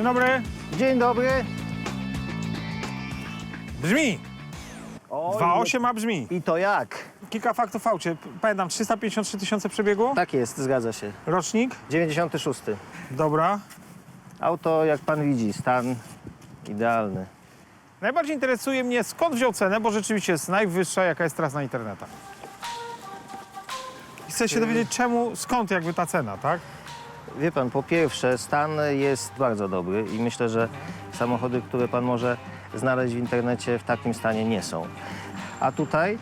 Dzień dobry. Dzień dobry. Brzmi. O, 2,8 a brzmi. I to jak? Kilka faktów w aucie. Pamiętam, 353 tysiące przebiegu. Tak jest, zgadza się. Rocznik. 96. Dobra. Auto, jak pan widzi, stan idealny. Najbardziej interesuje mnie, skąd wziął cenę, bo rzeczywiście jest najwyższa, jaka jest teraz na internetach. I chcę się dowiedzieć, czemu, skąd jakby ta cena, tak? Wie pan, po pierwsze, stan jest bardzo dobry i myślę, że samochody, które pan może znaleźć w internecie, w takim stanie nie są. A tutaj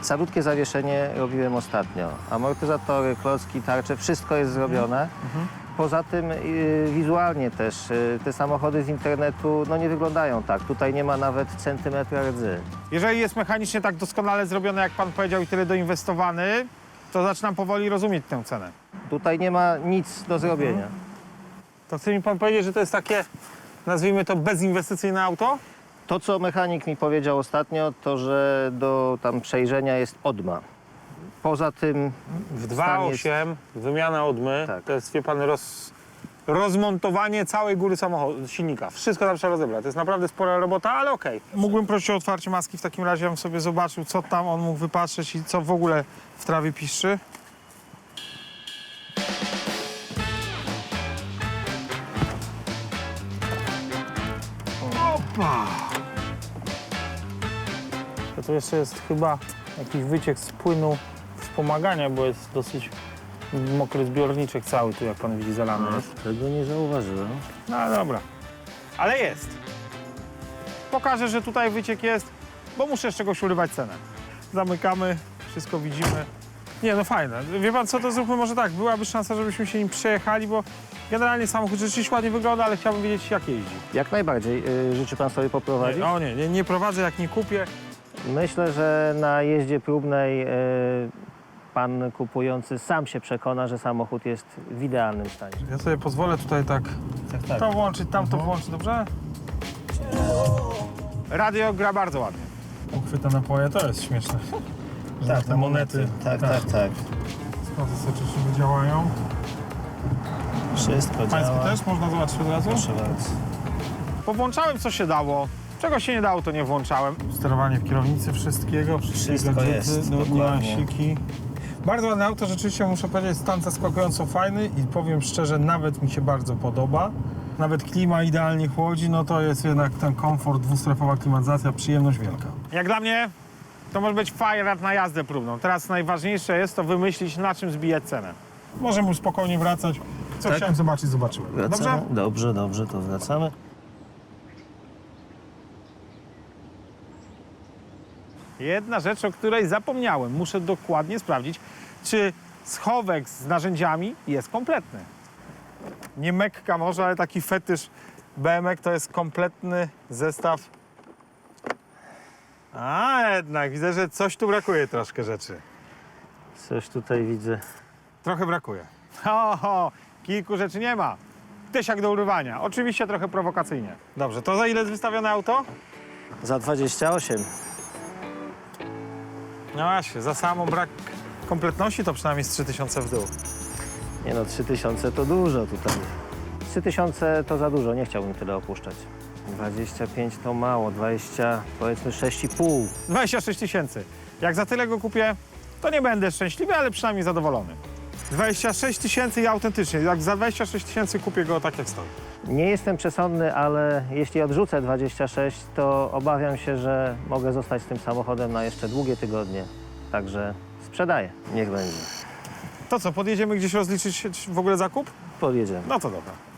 salutkie zawieszenie robiłem ostatnio. Amortyzatory, klocki, tarcze, wszystko jest zrobione. Poza tym y, wizualnie też y, te samochody z internetu no, nie wyglądają tak. Tutaj nie ma nawet centymetra rdzy. Jeżeli jest mechanicznie tak doskonale zrobione, jak pan powiedział, i tyle doinwestowany, to zaczynam powoli rozumieć tę cenę. Tutaj nie ma nic do zrobienia. To chce mi pan powiedzieć, że to jest takie, nazwijmy to, bezinwestycyjne auto? To, co mechanik mi powiedział ostatnio, to że do tam przejrzenia jest odma. Poza tym W Stan jest- 2.8 wymiana odmy, Tak. to jest, wie pan, roz, rozmontowanie całej góry samochodu, silnika. Wszystko tam trzeba rozebrać. To jest naprawdę spora robota, ale okej. Mógłbym prosić o otwarcie maski w takim razie, bym sobie zobaczył, co tam on mógł wypatrzeć i co w ogóle w trawie piszczy. Opa! To tu jeszcze jest chyba jakiś wyciek z płynu wspomagania, bo jest dosyć mokry zbiorniczek cały tu, jak pan widzi, zalany jest. tego nie zauważyłem. No dobra. Ale jest. Pokażę, że tutaj wyciek jest, bo muszę z czegoś urywać cenę. Zamykamy, wszystko widzimy. Nie, no fajne. Wie pan co, to zróbmy może tak. Byłaby szansa, żebyśmy się nim przejechali, bo generalnie samochód rzeczywiście ładnie wygląda, ale chciałbym wiedzieć, jak jeździ. Jak najbardziej. Y, życzy pan sobie poprowadzić? O nie, nie, nie prowadzę, jak nie kupię. Myślę, że na jeździe próbnej y, pan kupujący sam się przekona, że samochód jest w idealnym stanie. Ja sobie pozwolę tutaj tak Tak, to włączyć, tamto włączyć, dobrze? Radio gra bardzo ładnie. Uchwyta napoje, to jest śmieszne. Tak, te monety. Tak, tak, tak. Sprawdzę sobie, czy szyby działają. Wszystko Pańskie działa. też można zobaczyć od razu? Proszę bardzo. Powłączałem co się dało. Czego się nie dało, to nie włączałem. Sterowanie w kierownicy wszystkiego, wszystkie Wszystko gadżety, jest, no, dokładnie. niuansiki. Bardzo ładne auto, rzeczywiście muszę powiedzieć, stan zaskakująco fajny i powiem szczerze, nawet mi się bardzo podoba. Nawet klima idealnie chłodzi, no to jest jednak ten komfort, dwustrefowa klimatyzacja, przyjemność wielka. Jak dla mnie, to może być fajrat na jazdę próbną. Teraz najważniejsze jest to wymyślić, na czym zbijać cenę. Możemy już spokojnie wracać. Co Tak? chciałem zobaczyć, zobaczyłem. Dobrze? Wracamy? Dobrze, dobrze, to wracamy. Jedna rzecz, o której zapomniałem. Muszę dokładnie sprawdzić, czy schowek z narzędziami jest kompletny. Nie mekka może, ale taki fetysz BMK to jest kompletny zestaw. A jednak, widzę, że coś tu brakuje troszkę rzeczy. Coś tutaj widzę. Trochę brakuje. Ho, ho, kilku rzeczy nie ma. Tysiak do urywania. Oczywiście trochę prowokacyjnie. Dobrze, to za ile jest wystawione auto? Za 28. No właśnie, za samą brak kompletności to przynajmniej z 3000 w dół. Nie no, 3000 to dużo tutaj. 3000 to za dużo, nie chciałbym tyle opuszczać. 25 to mało, 20, powiedzmy 6,5. 26 tysięcy. Jak za tyle go kupię, to nie będę szczęśliwy, ale przynajmniej zadowolony. 26 tysięcy i autentycznie. Jak za 26 tysięcy kupię go tak jak stoi. Nie jestem przesądny, ale jeśli odrzucę 26, to obawiam się, że mogę zostać z tym samochodem na jeszcze długie tygodnie. Także sprzedaję, niech będzie. To co, podjedziemy gdzieś rozliczyć w ogóle zakup? Podjedziemy. No to dobra.